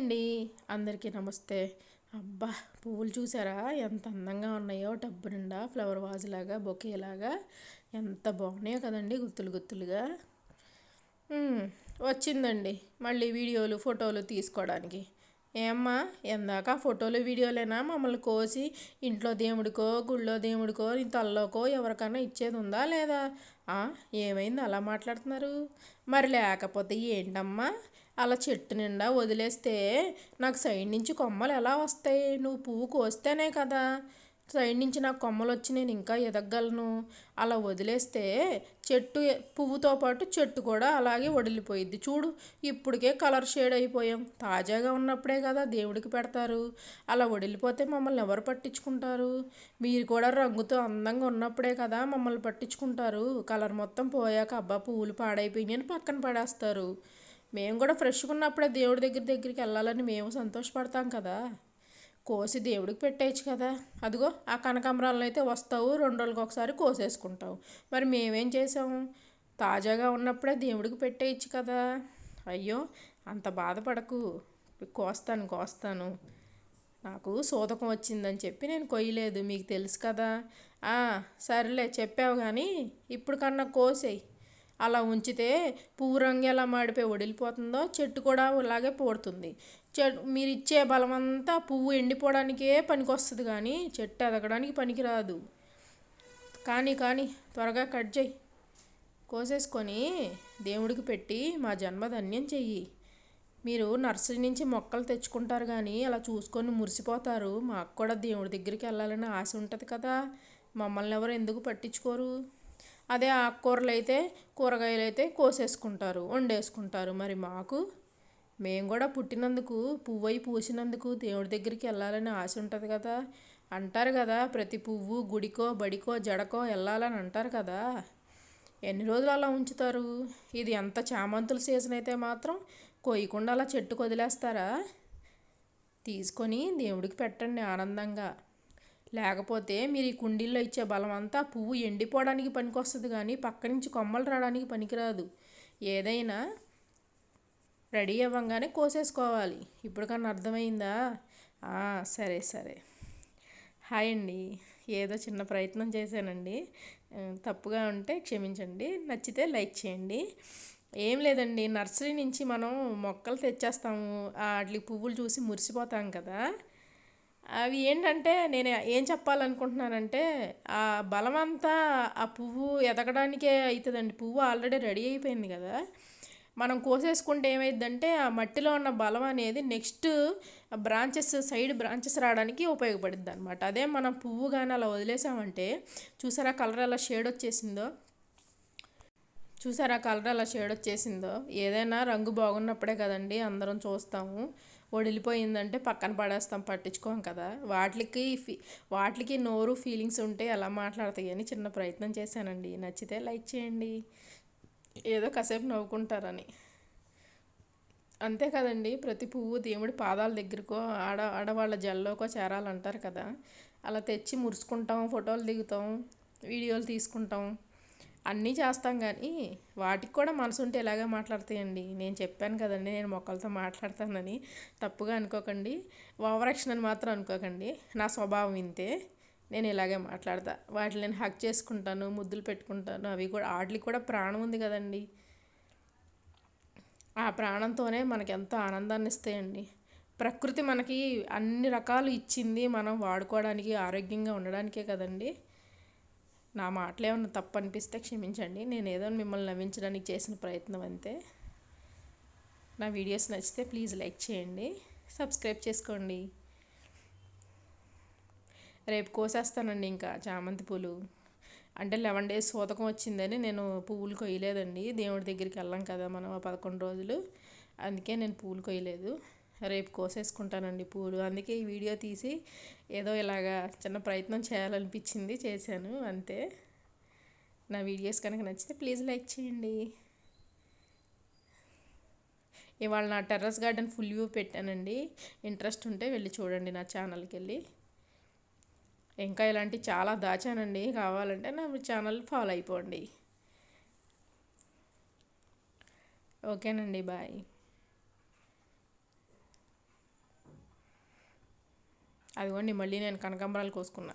అండి. అందరికీ నమస్తే. అబ్బా పువ్వులు చూసారా? ఎంత అందంగా ఉన్నాయో. టబ్బు నిండా ఫ్లవర్ వాజ్ లాగా బొకేలాగా ఎంత బాగున్నాయో కదండి గుత్తులు గుత్తులుగా. వచ్చిందండి మళ్ళీ వీడియోలు ఫోటోలు తీసుకోవడానికి. ఏమ్మా ఎందాక ఫోటోలు వీడియోలేనా? మమ్మల్ని కోసి ఇంట్లో దేవుడికో గుళ్ళో దేవుడికో తల్లోకో ఎవరికైనా ఇచ్చేది ఉందా లేదా? ఏమైంది అలా మాట్లాడుతున్నారు? మరి లేకపోతే ఏంటమ్మా? అలా చెట్టు నిండా వదిలేస్తే నాకు సైడ్ నుంచి కొమ్మలు ఎలా వస్తాయి? నువ్వు పువ్వు కోస్తేనే కదా. సైడ్ నుంచి నాకు కొమ్మలు వచ్చి నేను ఇంకా ఎదగలను. అలా వదిలేస్తే చెట్టు పువ్వుతో పాటు చెట్టు కూడా అలాగే వడిలిపోయిద్ది. చూడు ఇప్పటికే కలర్ షేడ్ అయిపోయాం. తాజాగా ఉన్నప్పుడే కదా దేవుడికి పెడతారు. అలా వడిలిపోతే మమ్మల్ని ఎవరు పట్టించుకుంటారు? మీరు కూడా రంగుతో అందంగా ఉన్నప్పుడే కదా మమ్మల్ని పట్టించుకుంటారు. కలర్ మొత్తం పోయాక అబ్బా పువ్వులు పాడైపోయినాయని పక్కన పడేస్తారు. మేము కూడా ఫ్రెష్గా ఉన్నప్పుడే దేవుడి దగ్గర దగ్గరికి వెళ్ళాలని మేము సంతోషపడతాం కదా. కోసి దేవుడికి పెట్టేయచ్చు కదా. అదిగో ఆ కనకాంబరాలను అయితే వస్తావు రెండు రోజులకు ఒకసారి కోసేసుకుంటావు. మరి మేమేం చేసాము? తాజాగా ఉన్నప్పుడే దేవుడికి పెట్టేయచ్చు కదా. అయ్యో అంత బాధపడకు. కోస్తాను కోస్తాను. నాకు సోదకం వచ్చిందని చెప్పి నేను కొయ్యలేదు మీకు తెలుసు కదా. సరేలే చెప్పావు కానీ ఇప్పుడు కన్నా కోసేయి. అలా ఉంచితే పువ్వు రంగు ఎలా మాడిపోయి వడిలిపోతుందో చెట్టు కూడా అలాగే పోడుతుంది. చెట్టు మీరు ఇచ్చే బలమంతా పువ్వు ఎండిపోవడానికే పనికొస్తుంది కానీ చెట్టు ఎదగడానికి పనికిరాదు. కానీ కానీ త్వరగా కట్ చేయి. కోసేసుకొని దేవుడికి పెట్టి మా జన్మ ధన్యం చెయ్యి. మీరు నర్సరీ నుంచి మొక్కలు తెచ్చుకుంటారు కానీ అలా చూసుకొని మురిసిపోతారు. మాకు కూడా దేవుడి దగ్గరికి వెళ్ళాలని ఆశ ఉంటుంది కదా. మమ్మల్ని ఎవరు ఎందుకు పట్టించుకోరు? అదే ఆకుకూరలు అయితే కూరగాయలు అయితే కోసేసుకుంటారు వండేసుకుంటారు. మరి మాకు మేము కూడా పుట్టినందుకు పువ్వై పూసినందుకు దేవుడి దగ్గరికి వెళ్ళాలని ఆశ ఉంటుంది కదా. అంటారు కదా ప్రతి పువ్వు గుడికో బడికో జడకో వెళ్ళాలని అంటారు కదా. ఎన్ని రోజులు అలా ఉంచుతారు? ఇది ఎంత చామంతుల సీజన్ అయితే మాత్రం కొయ్యకుండా అలా చెట్టుకు వదిలేస్తారా తీసుకొని దేవుడికి పెట్టండి ఆనందంగా. లేకపోతే మీరు ఈ కుండీల్లో ఇచ్చే బలం అంతా పువ్వు ఎండిపోవడానికి పనికొస్తుంది కానీ పక్క నుంచి కొమ్మలు రావడానికి పనికిరాదు. ఏదైనా రెడీ అవ్వగానే కోసేసుకోవాలి. ఇప్పుడు కన్నా అర్థమైందా? సరే సరే. హాయ్ అండి. ఏదో చిన్న ప్రయత్నం చేశానండి. తప్పుగా ఉంటే క్షమించండి. నచ్చితే లైక్ చేయండి. ఏం లేదండి నర్సరీ నుంచి మనం మొక్కలు తెచ్చేస్తాము. వాటికి పువ్వులు చూసి మురిసిపోతాం కదా. అవి ఏంటంటే నేను ఏం చెప్పాలనుకుంటున్నానంటే ఆ బలం అంతా ఆ పువ్వు ఎదగడానికే అవుతుందండి పువ్వు ఆల్రెడీ రెడీ అయిపోయింది కదా. మనం కోసేసుకుంటే ఏమైందంటే ఆ మట్టిలో ఉన్న బలం అనేది నెక్స్ట్ బ్రాంచెస్ సైడ్ బ్రాంచెస్ రావడానికి ఉపయోగపడుద్ది అనమాట అదే మనం పువ్వు కానీ అలా వదిలేసామంటే చూసారా కలర్ అలా షేడ్ వచ్చేసిందో? చూసారా కలర్ అలా షేడ్ వచ్చేసిందో? ఏదైనా రంగు బాగున్నప్పుడే కదండి అందరం చూస్తాము. వడిలిపోయిందంటే పక్కన పడేస్తాం పట్టించుకోం కదా. వాటికి ఫీ వాటికి నోరు ఫీలింగ్స్ ఉంటే ఎలా మాట్లాడతాయి అని చిన్న ప్రయత్నం చేశానండి. నచ్చితే లైక్ చేయండి. ఏదో కాసేపు నవ్వుకుంటారని. అంతే కదండి. ప్రతి పువ్వు దేవుడి పాదాల దగ్గరకో ఆడ ఆడవాళ్ళ జల్లోకో చేరాలంటారు కదా. అలా తెచ్చి మురుసుకుంటాం ఫోటోలు దిగుతాం వీడియోలు తీసుకుంటాం. అన్నీ చేస్తాం కానీ వాటికి కూడా మనసు ఉంటే ఎలాగ మాట్లాడతాయండి? నేను చెప్పాను కదండి నేను మొక్కలతో మాట్లాడతానని. తప్పుగా అనుకోకండి. ఓవరాక్షన్ అని మాత్రం అనుకోకండి. నా స్వభావం ఇంతే. నేను ఇలాగే మాట్లాడతా. వాటిని నేను హక్ చేసుకుంటాను ముద్దులు పెట్టుకుంటాను. అవి కూడా వాటికి కూడా ప్రాణం ఉంది కదండి. ఆ ప్రాణంతోనే మనకి ఎంతో ఆనందాన్ని ఇస్తాయండి. ప్రకృతి మనకి అన్ని రకాలు ఇచ్చింది మనం వాడుకోవడానికి ఆరోగ్యంగా ఉండడానికే కదండి. నా మాటలు ఏమన్నా తప్పు అనిపిస్తే క్షమించండి. నేను ఏదో మిమ్మల్ని నవ్వించడానికి చేసిన ప్రయత్నం అంతే. నా వీడియోస్ నచ్చితే ప్లీజ్ లైక్ చేయండి. సబ్స్క్రైబ్ చేసుకోండి. రేపు కోసేస్తానండి ఇంకా చామంతి పూలు. అంటే లెవెన్ డేస్ సూతకం వచ్చిందని నేను పువ్వులు కొయ్యలేదండి. దేవుడి దగ్గరికి వెళ్ళాం కదా మనం పదకొండు రోజులు. అందుకే నేను పూలు కొయ్యలేదు. రేపు కోసేసుకుంటానండి పూలు. అందుకే ఈ వీడియో తీసి ఏదో ఇలాగా చిన్న ప్రయత్నం చేయాలనిపించింది చేశాను. అంతే. నా వీడియోస్ కనుక నచ్చితే ప్లీజ్ లైక్ చేయండి. ఇవాళ నా టెర్రస్ గార్డెన్ ఫుల్ వ్యూ పెట్టానండి. ఇంట్రెస్ట్ ఉంటే వెళ్ళి చూడండి నా ఛానల్కి వెళ్ళి. ఇంకా ఇలాంటివి చాలా దాచానండి. కావాలంటే నా ఛానల్ ఫాలో అయిపోండి. ఓకేనండి బాయ్. అదిగోండి మళ్ళీ నేను కనకాంబరాలు కోసుకున్నా